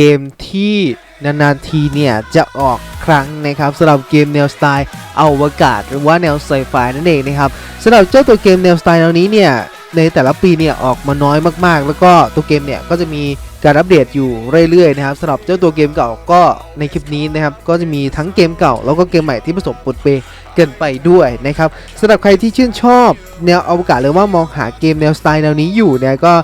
เกมที่นานๆทีเนี่ย จะออกครั้งนะครับสำหรับเกมแนวสไตล์อวกาศ หรือว่าแนวไซไฟนั่นเองนะครับสำหรับเจ้าตัวเกมแนวสไตล์แนวนี้เนี่ยในแต่ละปีเนี่ยออกมาน้อยมากๆ แล้วก็ตัวเกมเนี่ยก็จะมีการอัปเดตอยู่เรื่อยๆนะครับสำหรับเจ้าตัวเกมเก่าก็ในคลิปนี้นะครับก็จะมีทั้งเกมเก่า แล้วก็เกมใหม่ที่ผสมปนเปเกันไปด้วยนะครับสำหรับใครที่ชื่นชอบแนวอวกาศหรือว่ามองหาเกมแนวสไตล์แนวนี้อยู่เนี่ยก็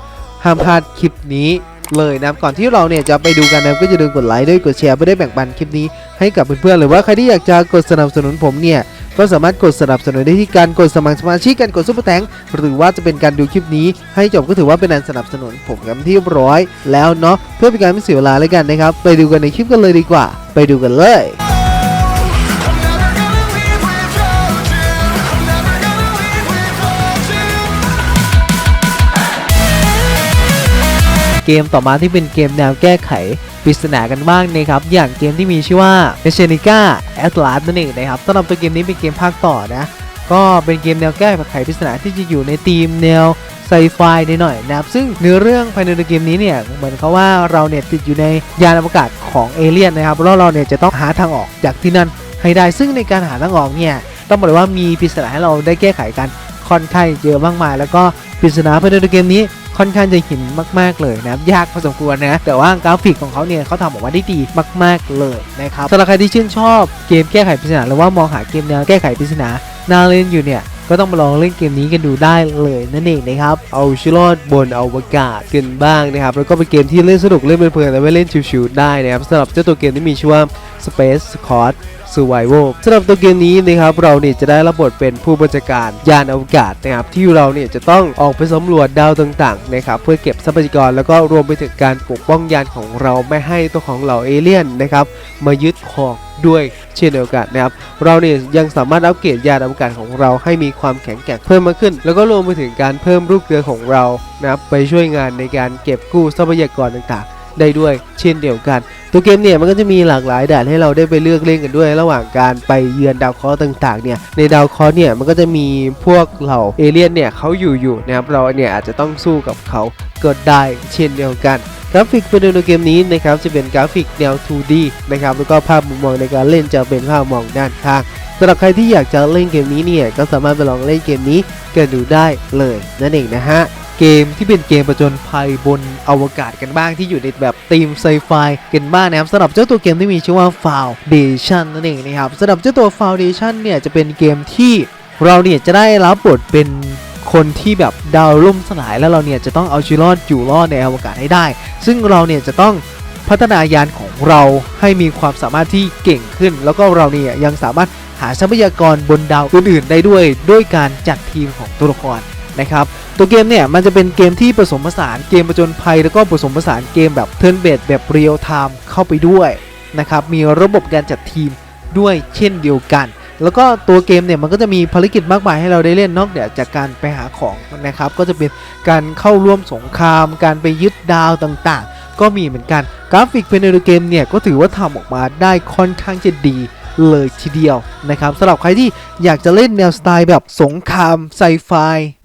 ห้ามพลาดคลิปนี้ เลยนะครับก่อนที่เราเนี่ยจะไปดูกันนะก็จะดึงกดไลค์ด้วยกดแชร์เพื่อได้แบ่งปันคลิปนี้ให้กับเพื่อนๆหรือว่าใครที่อยากจะกดสนับสนุนผมเนี่ยก็สามารถกดสนับสนุนได้ที่การกดสมัครสมาชิกการกดซุปเปอร์แตงหรือว่าจะเป็นการดูคลิปนี้ ให้จบก็ถือว่าเป็นการสนับสนุนผมกันที่ร้อยแล้วเนาะเพื่อเป็นการไม่เสียเวลาเลยกันนะครับไปดูกันในคลิปกันเลยดีกว่า ไปดูกันเลย เกมต่อมาที่เป็นเกมแนวแก้ไขปริศนากันบ้างนะครับ อย่างเกมที่มีชื่อว่า e c h e n i c a Atlas นั่นเองนะครับสำหรับตัวเกมนี้เป็นเกมภาคต่อนะก็เป็นเกมแนวแก้ไขปริศนาที่จะอยู่ในธีมแนวไซไฟหน่อยนะครับซึ่งเนื้อเรื่องภายในตัวเกมนี้เนี่ยเหมือนเขาว่าเราเนี่ยติดอยู่ในยานอวกาศของเอเลี่ยนนะครับแล้วเราเนี่ยจะต้องหาทางออกจากที่นั่นให้ได้ซึ่งในการหาทางออกเนี่ยต้องบอกเลยว่ามีปริศนาให้เราได้แก้ไขกันค่อนข้างเยอะมากมาย แล้วก็ ปริศนาภายในเกมนี้ค่อนข้างจะหินมาก ๆ เลยนะครับยากพอสมควรนะ แต่ว่ากราฟิกของเขาเนี่ยเขาทำออกมาได้ดีมาก ๆ เลยนะครับสำหรับใครที่ชื่นชอบเกมแก้ไขปริศนาหรือว่ามองหาเกมแนวแก้ไขปริศนาน่าเล่นอยู่เนี่ยก็ต้องมาลองเล่นเกมนี้กันดูได้เลยนั่นเองนะครับ เอาชีวิตรอดบนอวกาศกันบ้างนะครับ แล้วก็เป็นเกมที่เล่นสนุกเล่นเพลินๆและไม่เล่นชิวๆได้นะครับสำหรับเจ้าตัวเกมที่มีชื่อว่า Space Squad Survival สำหรับตัวเกมนี้นะครับเราเนี่ยจะได้รับบทเป็นผู้บัญชาการยานอวกาศนะครับที่เราเนี่ยจะต้องออกไปสำรวจดาวต่างๆนะครับเพื่อเก็บทรัพยากรแล้วก็รวมไปถึงการปกป้องยานของเราไม่ให้ตัวของเหล่าเอเลี่ยนนะครับมายึดครองด้วยเช่นเดียวกันนะครับ เราเนี่ยยังสามารถอัปเกรดยานอวกาศของเราให้มีความแข็งแกร่งเพิ่มมากขึ้น แล้วก็รวมไปถึงการเพิ่มลูกเรือของเรานะครับไปช่วยงานในการเก็บกู้ทรัพยากรต่างๆ ได้ด้วยเช่นเดียวกัน ตัวเกมเนี่ยมันก็จะมีหลากหลายด่านให้เราได้ไปเลือกเล่นกันด้วย ระหว่างการไปเยือนดาวเคราะห์ต่างๆเนี่ยในดาวเคราะห์เนี่ยมันก็จะมีพวกเหล่าเอเลี่ยนเนี่ยเขาอยู่อยู่นะครับเราเนี่ยอาจจะต้องสู้กับเขาก็ได้เช่นเดียวกันกราฟิกภายในเกมนี้นะครับจะเป็นกราฟิกแนว 2D นะครับแล้วก็ภาพมุมมองในการเล่นจะเป็นภาพมุมมองด้านข้างสำหรับใครที่อยากจะเล่นเกมนี้เนี่ยก็สามารถไปลองเล่นเกมนี้กันดูได้เลยนั่นเองนะฮะ เกมที่เป็นเกมประจนภัยบนอวกาศกันบ้างที่อยู่ในแบบธีมไซไฟกันบ้างนะครับสำหรับเจ้าตัวเกมที่มีชื่อว่า Foundation นั่นเองนะครับสำหรับเจ้าตัว Foundation เนี่ยจะเป็นเกมที่เราเนี่ยจะได้รับบทเป็นคนที่แบบดาวล่มสลายแล้วเราเนี่ยจะต้องเอาชีวิตรอดอยู่รอดในอวกาศให้ได้ ซึ่งเราเนี่ยจะต้องพัฒนายานของเราให้มีความสามารถที่เก่งขึ้น แล้วก็เราเนี่ยยังสามารถหาทรัพยากรบนดาวอื่นๆได้ด้วย ด้วยการจัดทีมของตัวละคร นะครับตัวเกมเนี่ยมันจะเป็นเกมที่ผสมผสานเกมประจนภัย แล้วก็ผสมผสานเกมแบบเทิร์นเบดแบบเรียลไทม์เข้าไปด้วยนะครับมีระบบการจัดทีมด้วยเช่นเดียวกัน แล้วก็ตัวเกมเนี่ยมันก็จะมีภารกิจมากมายให้เราได้เล่นนอกเหนือจากการไปหาของนะครับก็จะเป็นการเข้าร่วมสงคราม การไปยึดดาวต่างๆ ก็มีเหมือนกันกราฟิกภายในเกมเนี่ยก็ถือว่าทำออกมาได้ค่อนข้างจะดี เลยทีเดียวนะครับสำหรับใครที่อยากจะเล่นแนวสไตล์แบบสงครามไซไฟ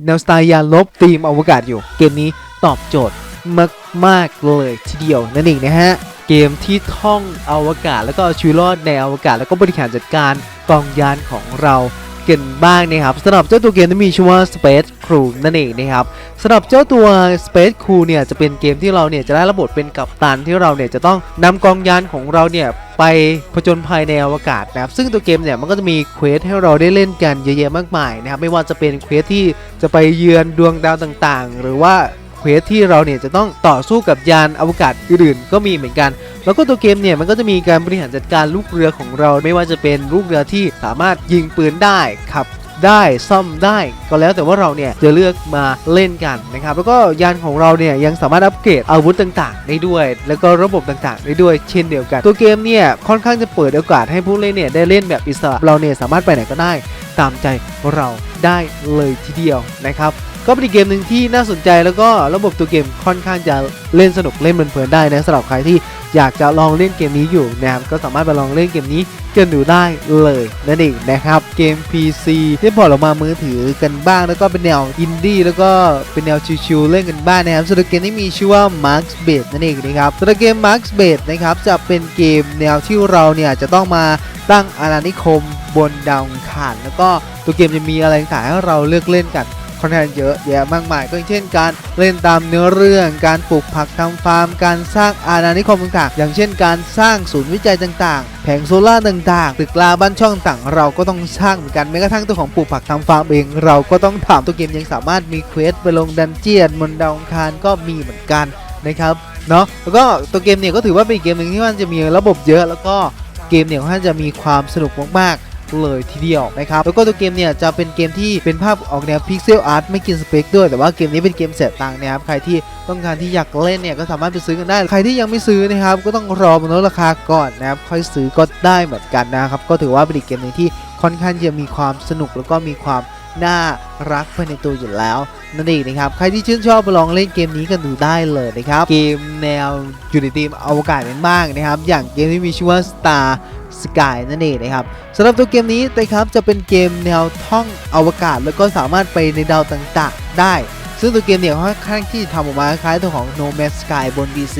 แนวสไตล์ยานลบธีมอวกาศอยู่ เกมนี้ตอบโจทย์มากๆเลยทีเดียวนั่นเองนะฮะเกมที่ท่องอวกาศ แล้วก็เอาชีวิตรอดในอวกาศ แล้วก็บริหารจัดการกองยานของเรา กันบ้างนะครับสำหรับเจ้าตัวเกมที่มีชื่อว่า Space Crew นั่นเองนะครับสำหรับเจ้าตัว Space Crew เนี่ยจะเป็นเกมที่เราเนี่ยจะได้ระบบเป็นกัปตันที่เราเนี่ยจะต้องนำกองยานของเราเนี่ยไปผจญภัยในอวกาศนะครับซึ่งตัวเกมเนี่ยมันก็จะมีเควสให้เราได้เล่นกันเยอะแยะมากมายนะครับไม่ว่าจะเป็นเควสที่จะไปเยือนดวงดาวต่างๆ หรือว่า เควสที่เราเนี่ยจะต้องต่อสู้กับยานอวกาศอื่นๆ ก็มีเหมือนกัน แล้วก็ตัวเกมเนี่ยมันก็จะมีการบริหารจัดการลูกเรือของเราไม่ว่าจะเป็นลูกเรือที่สามารถยิงปืนได้ขับได้ซ่อมได้ก็แล้วแต่ว่าเราเนี่ยจะเลือกมาเล่นกันนะครับแล้วก็ยานของเราเนี่ยยังสามารถอัปเกรดอาวุธต่างๆ ได้ด้วย แล้วก็ระบบต่างๆ ได้ด้วยเช่นเดียวกัน ตัวเกมเนี่ยค่อนข้างจะเปิดโอกาสให้ผู้เล่นเนี่ยได้เล่นแบบอิสระเราเนี่ยสามารถไปไหนก็ได้ตามใจเราได้เลยทีเดียวนะครับ ก็เป็นอีกเกมหนึ่งที่น่าสนใจแล้วก็ระบบตัวเกมค่อนข้างจะเล่นสนุกเล่นเพลินๆได้นะสำหรับใครที่อยากจะลองเล่นเกมนี้อยู่นะครับก็สามารถไปลองเล่นเกมนี้กันดูได้เลยนั่นเองนะครับเกม PC ที่พอร์ตออกมามือถือกันบ้าง แล้วก็เป็นแนวอินดี้แล้วก็เป็นแนวชิวๆเล่นกันบ้างนะครับสำหรับเกมนี้มีชื่อว่า Marx b a s e นั่นเองนะครับสำหรับเกม Marx b a s e นะครับจะเป็นเกมแนวที่เราเนี่ยจะต้องมาตั้งอาณานิคมบนดาวอังคารแล้วก็ตัวเกมจะมีอะไรต่างให้เราเลือกเล่นกัน ค่อนข้างเยอะแยะมากมายก็อย่างเช่นการเล่นตามเนื้อเรื่อง การปลูกผักทำฟาร์ม การสร้างอาณานิคมต่างๆ อย่างเช่น การสร้างศูนย์วิจัยต่างๆ แผงโซล่าต่างๆ ตึกลาบ้านช่องต่างเราก็ต้องสร้างเหมือนกันแม้กระทั่งตัวของปลูกผักทำฟาร์มเอง เราก็ต้องถามตัวเกมยังสามารถมีเควสไปลงดันเจียนบนดาวองคารก็มีเหมือนกันนะครับเนาะแล้วก็ตัวเกมเนี่ยก็ถือว่าเป็นเกมหนึ่งที่มันจะมีระบบเยอะ แล้วก็เกมเนี่ยค่อนข้างจะมีความสนุกมากๆ เลยทีเดียวนะครับแล้วก็ตัวเกมเนี่ยจะเป็นเกมที่เป็นภาพออกแนวพิกเซลอาร์ตไม่กินสเปคด้วยแต่ว่าเกมนี้เป็นเกมเสียตังค์นะครับใครที่ต้องการที่อยากเล่นเนี่ยก็สามารถไปซื้อกันได้ ใครที่ยังไม่ซื้อนะครับก็ต้องรอบนลดราคาก่อนนะครับค่อยซื้อก็ได้เหมือนกันนะครับก็ถือว่าเป็นอีกเกมหนึงที่ค่อนข้างจะมีความสนุกแล้วก็มีความ น่ารักภายในตัวอยู่แล้วนั่นเองนะครับใครที่ชื่นชอบไปลองเล่นเกมนี้กันดูได้เลยนะครับเกมแนวอยู่ในทีมอวกาศกันบ้างนะครับอย่างเกมที่มีชื่อว่า Star Sky นั่นเองนะครับสำหรับตัวเกมนี้นะครับจะเป็นเกมแนวท่องอวกาศ แล้วก็สามารถไปในดาวต่างๆ ได้ ซึ่งตัวเกมเนี่ยค่อนข้างที่ทำออกมาคล้ายตัวของ No Man's Sky บน PC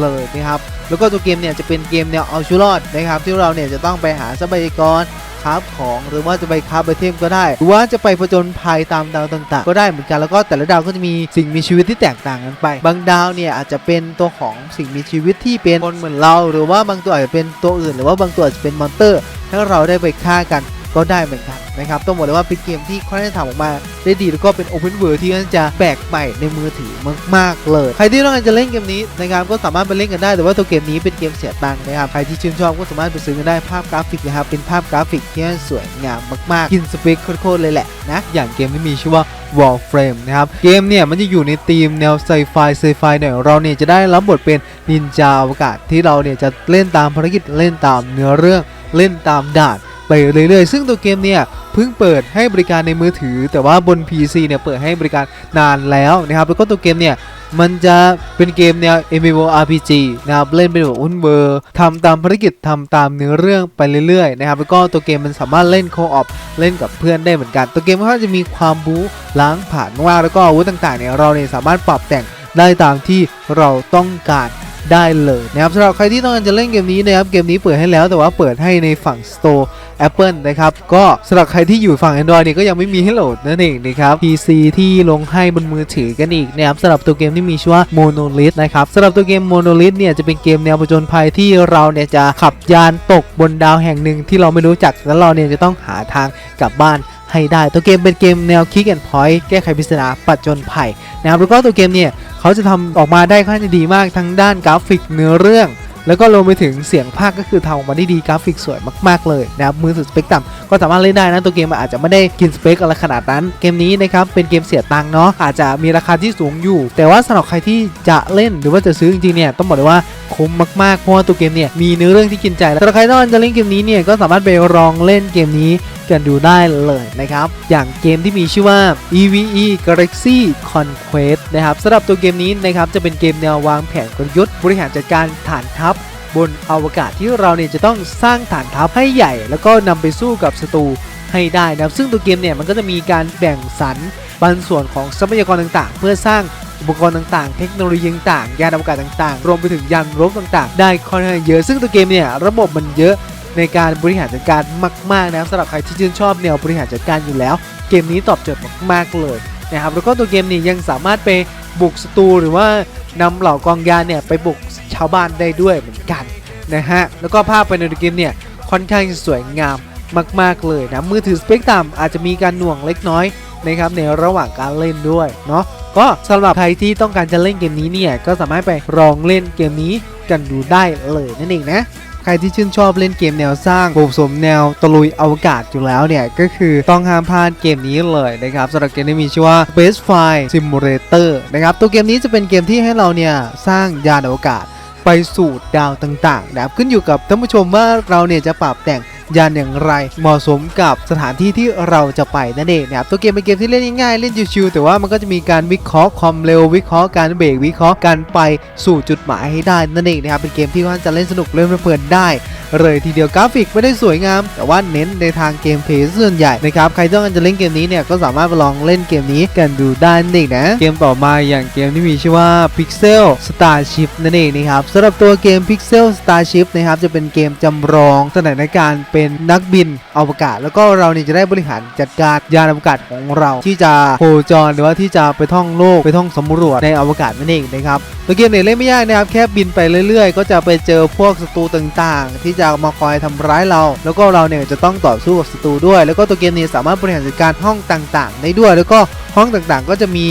เลยนะครับ แล้วก็ตัวเกมเนี่ยจะเป็นเกมแนวเอาชีวิตรอดนะครับที่เราเนี่ยจะต้องไปหาทรัพยากรคราของหรือว่าจะไปคราไปเทมก็ได้ หรือว่าจะไปผจญภัยตามดาวต่างๆ ก็ได้เหมือนกันแล้วก็แต่ละดาวก็จะมีสิ่งมีชีวิตที่แตกต่างกันไป บางดาวเนี่ยอาจจะเป็นตัวของสิ่งมีชีวิตที่เป็นคนเหมือนเรา หรือว่าบางตัวอาจจะเป็นตัวอื่น หรือว่าบางตัวอาจจะเป็นมอนเตอร์ให้เราได้ไปฆ่ากัน ก็ได้เหมือนกันนะครับต้องบอกเลยว่าเป็นเกมที่ค่อนข้างทำออกมาได้ดีแล้วก็เป็น Open World ที่ค่อนข้าจะแปลกใหม่ในมือถือมากๆเลย ใครที่ต้องการจะเล่นเกมนี้นะครับก็สามารถไปเล่นกันได้แต่ว่าตัวเกมนี้เป็นเกมเสียตังค์นะครับใครที่ชื่นชอบก็สามารถไปซื้อกันได้ภาพกราฟิกนะครับเป็นภาพกราฟิกที่สวยงามมากๆกินสเปคโคตรๆเลยแหละนะอย่างเกมที่มีชื่อว่า Warframe นะครับเกมเนี่ยมันจะอยู่ในธีมแนวไซไฟไซไฟหน่อยเราเนี่ยจะได้รับบทเป็นนินจาอวกาศที่เราเนี่ยจะเล่นตามภารกิจเล่นตามเนื้อเรื่องเล่นตามด่าน ไปเรื่อยๆ ซึ่งตัวเกมเนี่ยเพิ่งเปิดให้บริการในมือถือ แต่ว่าบน PC เนี่ยเปิดให้บริการนานแล้วนะครับแล้วก็ตัวเกมเนี่ยมันจะเป็นเกมแนว MMORPG นะครับเล่นเป็นแบบอุ้นเวอร์ทำตามภารกิจทำตามเนื้อเรื่องไปเรื่อยๆนะครับแล้วก็ตัวเกมมันสามารถเล่นโคออปเล่นกับเพื่อนได้เหมือนกัน ตัวเกมก็จะมีความบู๊ล้างผ่านมากแล้วก็อาวุธต่างๆเนี่ยเราเนี่ยสามารถปรับแต่งได้ตามที่เราต้องการ ได้เลยนะครับสำหรับใครที่ต้องการจะเล่นเกมนี้นะครับเกมนี้เปิดให้แล้วแต่ว่าเปิดให้ในฝั่ง Store Apple นะครับก็สำหรับใครที่อยู่ฝั่ง Android เนี่ยก็ยังไม่มีให้โหลดนั่นเองนะครับ PC ที่ลงให้บนมือถือกันอีกนะครับสำหรับตัวเกมที่มีชื่อว่า Monolith นะครับสำหรับตัวเกม Monolith เนี่ยจะเป็นเกมแนวผจญภัยที่เราเนี่ยจะขับยานตกบนดาวแห่งหนึ่งที่เราไม่รู้จักแล้วเราเนี่ยจะต้องหาทางกลับบ้าน ให้ได้ ตัวเกมเป็นเกมแนว Kick and Point แก้ไขปริศนาปัจจนภัยนะครับแล้วก็ตัวเกมเนี่ยเขาจะทำออกมาได้ค่อนข้างจะดีมากทั้งด้านกราฟิกเนื้อเรื่อง แล้วก็รวมไปถึงเสียงภาคก็คือทำออกมาได้ดีกราฟิกสวยมากๆเลยนะครับมือถือสเปคต่ำก็สามารถเล่นได้นะตัวเกมอาจจะไม่ได้กินสเปคอะไรขนาดนั้น เกมนี้นะครับเป็นเกมเสียตังค์เนาะอาจจะมีราคาที่สูงอยู่ แต่ว่าสำหรับใครที่จะเล่นหรือว่าจะซื้อจริงๆเนี่ยต้องบอกเลยว่า คุ้มมากๆเพราะว่าตัวเกมเนี่ยมีเนื้อเรื่องที่กินใจแล้วสำหรับใครต้องการจะเล่นเกมนี้เนี่ยก็สามารถไปลองเล่นเกมนี้กันดูได้เลยนะครับ อย่างเกมที่มีชื่อว่า EVE Galaxy Conquest นะครับสำหรับตัวเกมนี้นะครับจะเป็นเกมแนววางแผนกลยุทธ์บริหารจัดการฐานทัพบนอวกาศที่เราเนี่ยจะต้องสร้างฐานทัพให้ใหญ่ แล้วก็นำไปสู้กับศัตรูให้ได้นะครับซึ่งตัวเกมเนี่ยมันก็จะมีการแบ่งสรรปันส่วนของทรัพยากรต่างๆ เพื่อสร้าง อุปกรณ์ต่างๆ เทคโนโลยีต่างๆ ยานอวกาศต่างๆ รวมไปถึงยานรบต่างๆ ได้ค่อนข้างเยอะ ซึ่งตัวเกมเนี่ยระบบมันเยอะในการบริหารจัดการมากๆนะครับสำหรับใครที่ชื่นชอบแนวบริหารจัดการอยู่แล้ว เกมนี้ตอบโจทย์มากๆเลยนะครับแล้วก็ตัวเกมนี้ยังสามารถไปบุกศัตรูหรือว่านำเหล่ากองยานเนี่ยไปบุกชาวบ้านได้ด้วยเหมือนกันนะฮะแล้วก็ภาพภายในเกมเนี่ยค่อนข้างสวยงามมากๆเลยนะมือถือสเปคต่ำอาจจะมีการหน่วงเล็กน้อยนะครับในระหว่างการเล่นด้วยเนาะ ก็สำหรับใครที่ต้องการจะเล่นเกมนี้เนี่ยก็สามารถไปลองเล่นเกมนี้กันดูได้เลยนั่นเองนะใครที่ชื่นชอบเล่นเกมแนวสร้างผสมแนวตะลุยอวกาศอยู่แล้วเนี่ย ก็คือต้องห้ามพลาดเกมนี้เลยนะครับสำหรับเกมที่มีชื่อว่า Space Flight Simulator นะครับตัวเกมนี้จะเป็นเกมที่ให้เราเนี่ย สร้างยานอวกาศไปสู่ดาวต่างๆนะครับขึ้นอยู่กับท่านผู้ชมว่าเราเนี่ยจะปรับแต่ง ยานอย่างไร เหมาะสมกับสถานที่ที่เราจะไปนั่นเองนะครับตัวเกมเป็นเกมที่เล่นง่ายๆเล่นชิวๆแต่ว่ามันก็จะมีการวิเคราะห์ความเร็ววิเคราะห์การเบรกวิเคราะห์การไปสู่จุดหมายให้ได้นั่นเองนะครับเป็นเกมที่ว่าจะเล่นสนุกเล่นเพลินได้ เลยทีเดียวกราฟิกไม่ได้สวยงาม แต่ว่าเน้นในทางเกมเพลย์ส่วนใหญ่นะครับใครต้องการจะเล่นเกมนี้เนี่ยก็สามารถไปลองเล่นเกมนี้กันดูได้นั่นเองนะเกมต่อมาอย่างเกมที่มีชื่อว่า Pixel Starship นั่นเองนะครับสำหรับตัวเกม Pixel Starship นะครับจะเป็นเกมจำลองสถานการณ์เป็นนักบินอวกาศ แล้วก็เราเนี่ยจะได้บริหารจัดการยานอวกาศของเรา ที่จะโคจรหรือว่าที่จะไปท่องโลกไปท่องสำรวจในอวกาศนั่นเองนะครับตัวเกมเนี่ยเล่นไม่ยากนะครับแค่บินไปเรื่อยๆ ก็จะไปเจอพวกศัตรูต่างๆ ที่จะจะมาคอยทำร้ายเรา แล้วก็เราเนี่ยจะต้องต่อสู้กับศัตรูด้วย แล้วก็ตัวเกมนี่ยสามารถบริหารจัดการห้องต่างๆ ได้ด้วย แล้วก็ห้องต่างๆ ก็จะมี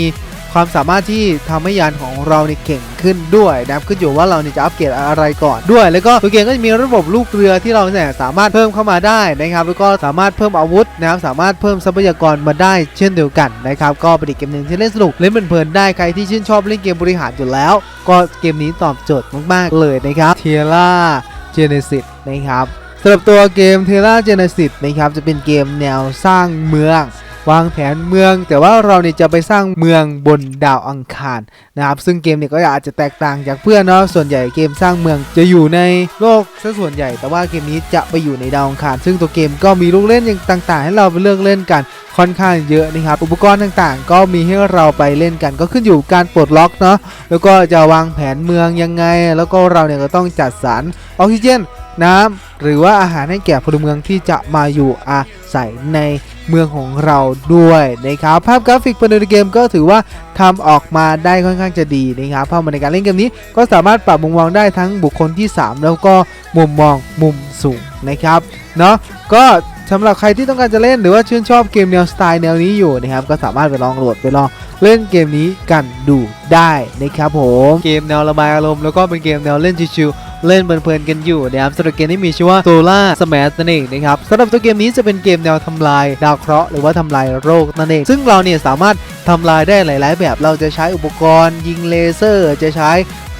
ความสามารถที่ทำให้ยานของเราเนี่ยเก่งขึ้นด้วยนะครับขึ้นอยู่ว่าเราเนี่ยจะอัปเกรดอะไรก่อนด้วย แล้วก็ตัวเกมก็จะมีระบบลูกเรือที่เราเนี่ยสามารถเพิ่มเข้ามาได้นะครับแล้วก็สามารถเพิ่มอาวุธนะครับสามารถเพิ่มทรัพยากรมาได้เช่นเดียวกันนะครับก็เป็นอีกเกมหนึ่งที่เล่นสนุกเล่นเพลินๆได้ใครที่ชื่นชอบเล่นเกมบริหารอยู่แล้ว ก็เกมนี้ตอบโจทย์มากๆเลยนะครับเทล่า เจเนซิสนะครับสำหรับตัวเกมเทล่าเจเนซิสนะครับจะเป็นเกมแนวสร้างเมือง วางแผนเมือง แต่ว่าเราเนี่ยจะไปสร้างเมืองบนดาวอังคารนะครับซึ่งเกมเนี่ยก็อาจจะแตกต่างจากเพื่อนเนาะส่วนใหญ่เกมสร้างเมืองจะอยู่ในโลกซะส่วนใหญ่ แต่ว่าเกมนี้จะไปอยู่ในดาวอังคาร ซึ่งตัวเกมก็มีลูกเล่นอย่างต่าง ๆ ให้เราไปเลือกเล่นกันค่อนข้างเยอะนะครับอุปกรณ์ต่างๆ ก็มีให้เราไปเล่นกันก็ขึ้นอยู่กับการปลดล็อกเนาะแล้วก็จะวางแผนเมืองยังไง แล้วก็เราเนี่ยก็ต้องจัดสรรออกซิเจนน้ำหรือว่าอาหารให้แก่พลเมืองที่จะมาอยู่อาศัยใน เมืองของเราด้วยนะครับภาพกราฟิกภายในเกมก็ถือว่าทำออกมาได้ค่อนข้างจะดีนะครับภาพในการเล่นเกมนี้ก็สามารถปรับมุมมองได้ทั้งบุคคลที่ 3 แล้วก็มุมมองมุมสูงนะครับเนาะก็สำหรับใครที่ต้องการจะเล่นหรือว่าชื่นชอบเกมแนวสไตล์แนวนี้อยู่นะครับก็สามารถไปลองโหลดไปลองเล่นเกมนี้กันดูได้นะครับผมเกมแนวระบายอารมณ์แล้วก็เป็นเกมแนวเล่นชิวๆ เล่นเพลินๆกันอยู่นะครับสำหรับเกมที่มีชื่อว่า Solar Smash นั่นเองนะครับสำหรับตัวเกมนี้จะเป็นเกมแนวทำลายดาวเคราะห์หรือว่าทำลายโรคนั่นเองซึ่งเราเนี่ยสามารถทำลายได้หลาย ๆ แบบเราจะใช้อุปกรณ์ ยิงเลเซอร์ จะใช้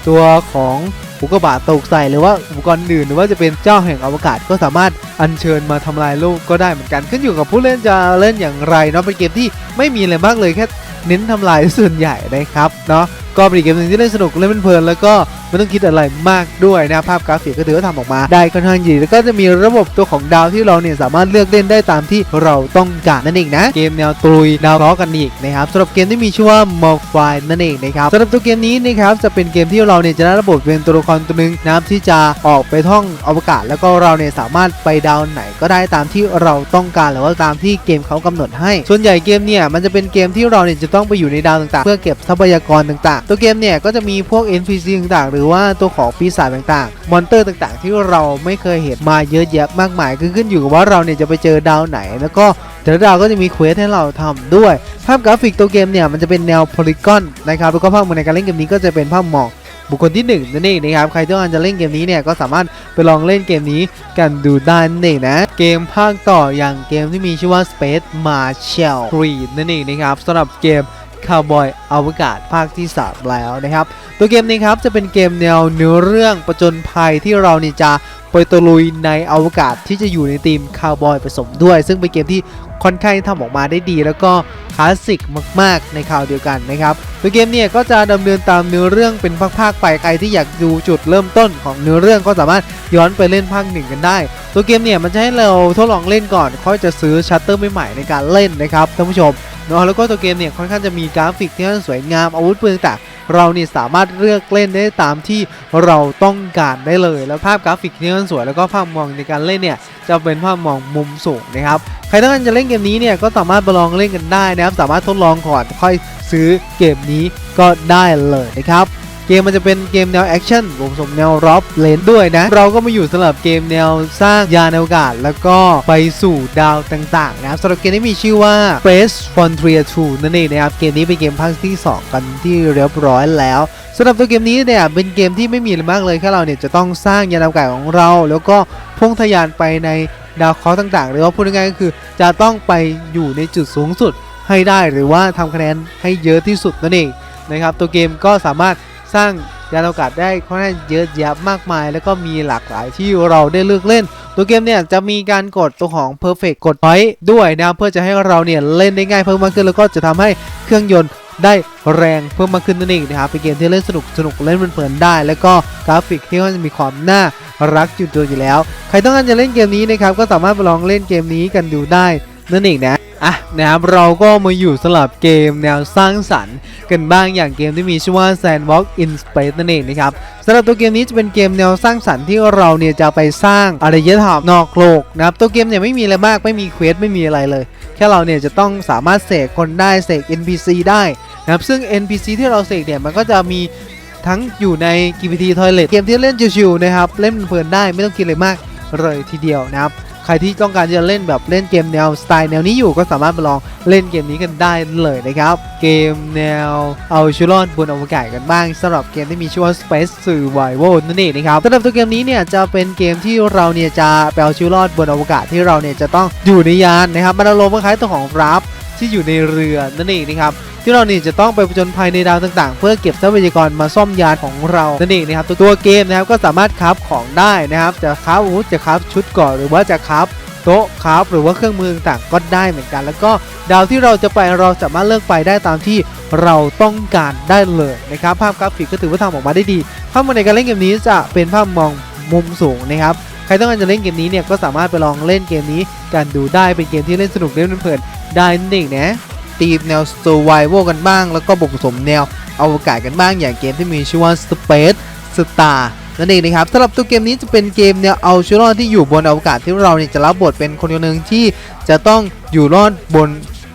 ตัวของอุกกาบาตตกใส่หรือว่าอุปกรณ์อื่นหรือว่าจะเป็นเจ้าแห่งอวกาศก็สามารถอัญเชิญมาทำลายโลกก็ได้เหมือนกัน ขึ้นอยู่กับผู้เล่นจะเล่นอย่างไรเนาะเป็นเกมที่ไม่มีอะไรมากเลยแค่เน้นทำลายส่วนใหญ่นะครับเนาะก็เป็นเกมหนึ่งที่เล่นสนุกเล่นเพลินแล้วก็ ไม่ต้องคิดอะไรมากด้วยนะภาพกราฟิกก็ถือว่าทำออกมาได้ค่อนข้างดีแล้วก็จะมีระบบตัวของดาวที่เราเนี่ยสามารถเลือกเล่นได้ตามที่เราต้องการนั่นเองนะเกมแนวตุยดาวล้อกันอีกนะครับสำหรับเกมที่มีชื่อว่า m o r f i นั่นเองนะครับสำหรับตัวเกมนี้นะครับจะเป็นเกมที่เราเนี่ยจะได้ระบบเป็นตัวละครตัวหนึงนะครับที่จะออกไปท่องอวกาศ แล้วก็เราเนี่ยสามารถไปดาวไหนก็ได้ตามที่เราต้องการหรือว่าตามที่เกมเขากำหนดให้ ส่วนใหญ่เกมเนี่ยมันจะเป็นเกมที่เราเนี่ยจะต้องไปอยู่ในดาวต่างๆ เพื่อเก็บทรัพยากรต่างๆ ตัวเกมเนี่ยก็จะมีพวก NPC ต่างๆหรือว่าตัวของปีศาจต่างๆ มอนเตอร์ต่างๆ ที่เราไม่เคยเห็นมาเยอะแยะมากมายคือขึ้นอยู่กับว่าเราเนี่ยจะไปเจอดาวไหน แล้วก็แต่ละดาวก็จะมีเควสให้เราทำด้วย ภาพกราฟิกตัวเกมเนี่ยมันจะเป็นแนวโพลีกอนนะครับแล้วก็ภาพมุมในการเล่นเกมนี้ก็จะเป็นภาพหมอกบุคคลที่หนึ่งนั่นเองนะครับ ใครต้องการจะเล่นเกมนี้เนี่ย ก็สามารถไปลองเล่นเกมนี้กันดูได้นั่นเองนะ เกมภาคต่ออย่างเกมที่มีชื่อว่า Space Marshal 3นั่นเองนะครับสำหรับเกม คาวบอยอวกาศภาคที่ 3 แล้วนะครับ ตัวเกมนี้ครับจะเป็นเกมแนวเนื้อเรื่องประจนภัยที่เรานี่จะไปตะลุยในอวกาศที่จะอยู่ในทีมคาวบอยผสมด้วย ซึ่งเป็นเกมที่ค่อนข้างทำออกมาได้ดี แล้วก็คลาสสิกมาก ๆ ในคราวเดียวกันนะครับตัวเกมเนี่ยก็จะดำเนินตามเนื้อเรื่องเป็นภาคๆไปใครที่อยากดูจุดเริ่มต้นของเนื้อเรื่องก็สามารถย้อนไปเล่นภาคหนึ่งกันได้ ตัวเกมเนี่ยมันจะให้เราทดลองเล่นก่อนค่อยจะซื้อชัตเตอร์ใหม่ๆในการเล่นนะครับท่านผู้ชม เนาะแล้วก็ตัวเกมเนี่ยค่อนข้างจะมีกราฟิกที่ค่อนสวยงามอาวุธปืนต่างเราเนี่ยสามารถเลือกเล่นได้ตามที่เราต้องการได้เลย แล้วภาพกราฟิกที่ค่อนข้างสวยแล้วก็ภาพมองในการเล่นเนี่ยจะเป็นภาพมองมุมสูงนะครับใครต้องการจะเล่นเกมนี้เนี่ยก็สามารถไปลองเล่นกันได้นะครับสามารถทดลองก่อนค่อยซื้อเกมนี้ก็ได้เลยนะครับ เกมมันจะเป็นเกมแนวแอคชั่นผสมแนวร็อบเลนด้วยนะ เราก็มาอยู่สำหรับเกมแนวสร้างยานอวกาศ แล้วก็ไปสู่ดาวต่างๆนะครับสำหรับเกมนี้มีชื่อว่า Space Frontier 2นั่นเองนะครับเกมนี้เป็นเกมภาคที่ 2 กันที่เรียบร้อยแล้วสำหรับตัวเกมนี้เนี่ยเป็นเกมที่ไม่มีอะไรมากเลยแค่เราเนี่ยจะต้องสร้างยานอวกาศของเรา แล้วก็พุ่งทะยานไปในดาวเคราะห์ต่างๆ หรือว่าพูดง่ายๆก็คือ จะต้องไปอยู่ในจุดสูงสุดให้ได้หรือว่าทำคะแนนให้เยอะที่สุดนั่นเองนะครับตัวเกมก็สามารถ สร้างยานอวกาศได้ค่อนข้างเยอะแยะมากมาย แล้วก็มีหลากหลายที่เราได้เลือกเล่น ตัวเกมเนี่ยจะมีการกดตัวของ perfect กด point ด้วยนะเพื่อจะให้เราเนี่ยเล่นได้ง่ายเพิ่มมากขึ้น แล้วก็จะทำให้เครื่องยนต์ได้แรงเพิ่มมากขึ้นนั่นเองนะครับเป็นเกมที่เล่นสนุกสนุกเล่นเพลินๆได้ แล้วก็กราฟิกที่มันจะมีความน่ารักจุดตัวอยู่แล้ว ใครต้องการจะเล่นเกมนี้นะครับก็สามารถไปลองเล่นเกมนี้กันดูได้นั่นเองนะ อะนะครับเราก็มาอยู่สลับเกมแนวสร้างสรรค์กันบ้างอย่างเกมที่มีชื่อว่า Sandbox in Space นั่นเองนะครับสำหรับตัวเกมนี้จะเป็นเกมแนวสร้างสรรค์ที่เราเนี่ยจะไปสร้างอารยธรรมนอกโลกนะครับตัวเกมเนี่ยไม่มีอะไรมากไม่มีเควสไม่มีอะไรเลย แค่เราเนี่ยจะต้องสามารถเสกคนได้เสก NPC ได้นะครับซึ่ง NPC ที่เราเสกเนี่ยมันก็จะมีทั้งอยู่ใน GPT Toilet เกมที่เล่นชิวๆนะครับเล่นเพลินได้ไม่ต้องคิดอะไรมากเลยทีเดียวนะครับ ใครที่ต้องการจะเล่นแบบเล่นเกมแนวสไตล์แนวนี้อยู่ก็สามารถไปลองเล่นเกมนี้กันได้เลยนะครับ เกมแนวเอาชีวิตรอดบนอวกาศกันบ้างสำหรับเกมที่มีชื่อว่า Space Survival นั่นเองนะครับสำหรับตัวเกมนี้เนี่ยจะเป็นเกมที่เราเนี่ยจะไปเอาชีวิตรอดบนอวกาศที่เราเนี่ยจะต้องอยู่ในยานนะครับมันอารมณ์คล้ายตัวของรับ ที่อยู่ในเรือนั่นเองนะครับที่เราเนี่ยจะต้องไปผจญภัยในดาวต่างๆ เพื่อเก็บทรัพยากรมาซ่อมยานของเรานั่นเองนะครับตัวตัวเกมนะครับก็สามารถคราฟของได้นะครับจะคราฟอาวุธจะคราฟชุดเก่อนหรือว่าจะคราฟโต๊ะครับหรือว่าเครื่องมือต่างก็ได้เหมือนกัน แล้วก็ดาวที่เราจะไปเราสามารถเลือกไปได้ตามที่เราต้องการได้เลยนะครับภาพกราฟิกก็ถือว่าทำออกมาได้ดีภาพมในการเล่นเกมนี้จะเป็นภาพมองมุมสูงนะครับ รต้องการจะเล่นเกมนี้เนี่ยก็สามารถไปลองเล่นเกมนี้กันดูได้เป็นเกมที่เล่นสนุกเล่นเพลินได้นั่นเองนะตีมแนว survival กันบ้าง แล้วก็บวกผสมแนวอวกาศกันบ้างอย่างเกมที่มีชื่อว่า Space Star นั่นเองนะครับสำหรับตัวเกมนี้จะเป็นเกมแนวเอาชีวิตรอดที่อยู่บนอวกาศที่เราเนี่ยจะรับบทเป็นคนคนหนึ่งที่จะต้องอยู่รอดบน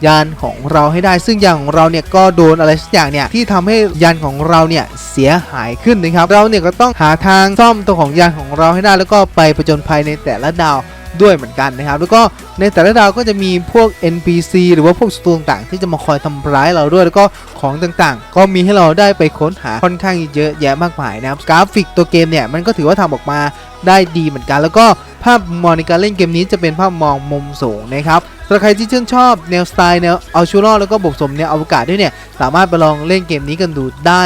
ยานของเราให้ได้ ซึ่งยานของเราเนี่ยก็โดนอะไรสักอย่างเนี่ยที่ทำให้ยานของเราเนี่ยเสียหายขึ้นนะครับ เราเนี่ยก็ต้องหาทางซ่อมตัวของยานของเราให้ได้ แล้วก็ไปผจญภัยในแต่ละดาวด้วยเหมือนกันนะครับ แล้วก็ในแต่ละดาวก็จะมีพวก NPC หรือว่าพวกศัตรูต่างๆ ที่จะมาคอยทำร้ายเราด้วย แล้วก็ของต่างๆ ก็มีให้เราได้ไปค้นหาค่อนข้างเยอะแยะมากมายนะครับกราฟิกตัวเกมเนี่ยมันก็ถือว่าทำออกมา ได้ดีเหมือนกัน แล้วก็ภาพมองในการเล่นเกมนี้จะเป็นภาพมองมุมสูงนะครับสำหรับใครที่ชื่นชอบแนวสไตล์แนวเอาชูรอแล้วก็บวกสมแนวอวกาศด้วยเนี่ยสามารถไปลองเล่นเกมนี้กันดูได้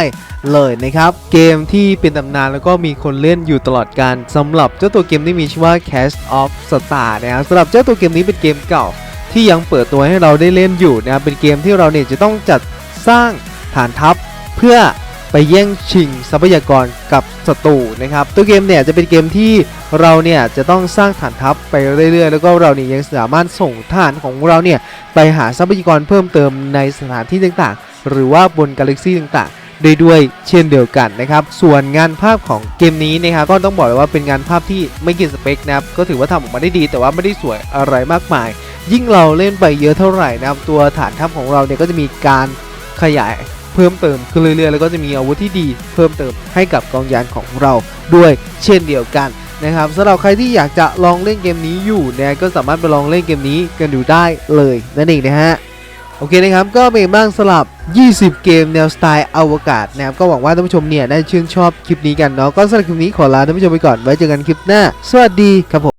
เลยนะครับเกมที่เป็นตำนานแล้วก็มีคนเล่นอยู่ตลอดการสำหรับเจ้าตัวเกมที่มีชื่อว่า Cast of Star นะครับสำหรับเจ้าตัวเกมนี้เป็นเกมเก่า ที่ยังเปิดตัวให้เราได้เล่นอยู่นะครับเป็นเกมที่เราเนี่ยจะต้องจัดสร้างฐานทัพเพื่อ ไปแย่งชิงทรัพยากรกับศัตรูนะครับ ตัวเกมเนี่ยจะเป็นเกมที่เราเนี่ยจะต้องสร้างฐานทัพไปเรื่อยๆ แล้วก็เราเนี่ยยังสามารถส่งทหารของเราเนี่ยไปหาทรัพยากรเพิ่มเติมในสถานที่ต่างๆ หรือว่าบนกาแล็กซี่ต่างๆได้ด้วยเช่นเดียวกันนะครับส่วนงานภาพของเกมนี้นะครับก็ต้องบอกเลยว่าเป็นงานภาพที่ไม่กินสเปคนะครับก็ถือว่าทำออกมาได้ดี แต่ว่าไม่ได้สวยอะไรมากมาย ยิ่งเราเล่นไปเยอะเท่าไหร่นะครับตัวฐานทัพของเราเนี่ยก็จะมีการขยาย เพิ่มเติมขึ้นเรื่อยๆ แล้วก็จะมีอาวุธที่ดีเพิ่มเติมให้กับกองยานของเราด้วยเช่นเดียวกันนะครับสำหรับใครที่อยากจะลองเล่นเกมนี้อยู่เนี่ยก็สามารถไปลองเล่นเกมนี้กันดูได้เลยนั่นเองนะฮะโอเคนะครับ ก็เป็นบ้างสลับ 20 เกมแนวสไตล์อวกาศนะครับ ก็หวังว่าท่านผู้ชมเนี่ย ได้ชื่นชอบคลิปนี้กันเนาะ ก็สำหรับคลิปนี้ขอลาท่านผู้ชมไปก่อน ไว้เจอกันคลิปหน้า สวัสดีครับผม